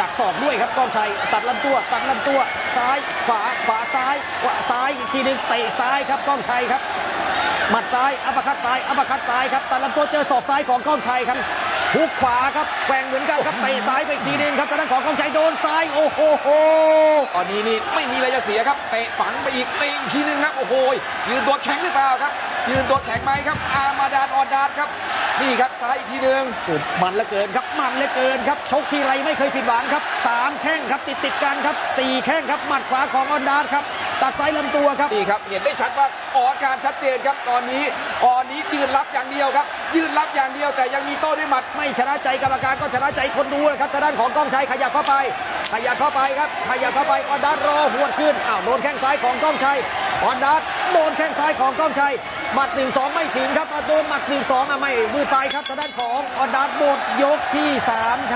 ดักศอกด้วยครับก้องชัยตัดลำตัว ตัดลำตัว ซ้าย ขวา ขวาซ้าย ขวาซ้ายอีกทีหนึงเตะซ้ายครับก้องชัยครับ หมัดซ้าย อัปเปอร์คัตซ้าย อัปเปอร์คัตซ้ายครับ ตัดลำตัวเจอศอกซ้ายของก้องชัยครับฮุกขวาครับแกว่งเหมือนกันครับเตะซ้ายไปอีกทีหนึงครับทางด้านของก้องชัยโดนซ้ายโอ้โหโหตอนนี้นี่ไม่มีอะไรจะเสียครับเตะฝังไปอีกเตะอีกทีนึงครับโอ้โหยืนตัวแข็งหรือเปล่าครับ ยืนตัวแข็งไหมครับ อามาดานออดดาดครับ นี่ครับซ้ายอีกทีนึงโอ้มันเหลือเกินครับ มันเหลือเกินครับชกทีไรไม่เคยผิดหวังครับสามแข้งครับติดติดๆกันครับสี่แข้งครับหมัดขวาของออนดาร์ครับตัดซ้ายลำตัวครับนี่ครับ เห็นได้ชัดว่าออกอาการชัดเจนครับตอนนี้ออนนี้ยืนรับอย่างเดียวครับ ยืนรับอย่างเดียวแต่ยังมีโต้ด้วยหมัด ไม่ชนะใจกรรมการก็ชนะใจคนดูนะครับทางด้านของก้องชัยขยับเข้าไป ขยับเข้าไปครับ ขยับเข้าไปออนดาร์รอหวดขึ้นอ้าวโดนแข้งซ้ายของก้องชัยออนดาร์โดนแข้งซ้ายของก้องชัยหมัดหนึ่งสองไม่ถึงครับมาโดนหมัดหนึ่งสองอะไม่มือไปครับทางด้านของออนดาร์หมดยกที่สามครับ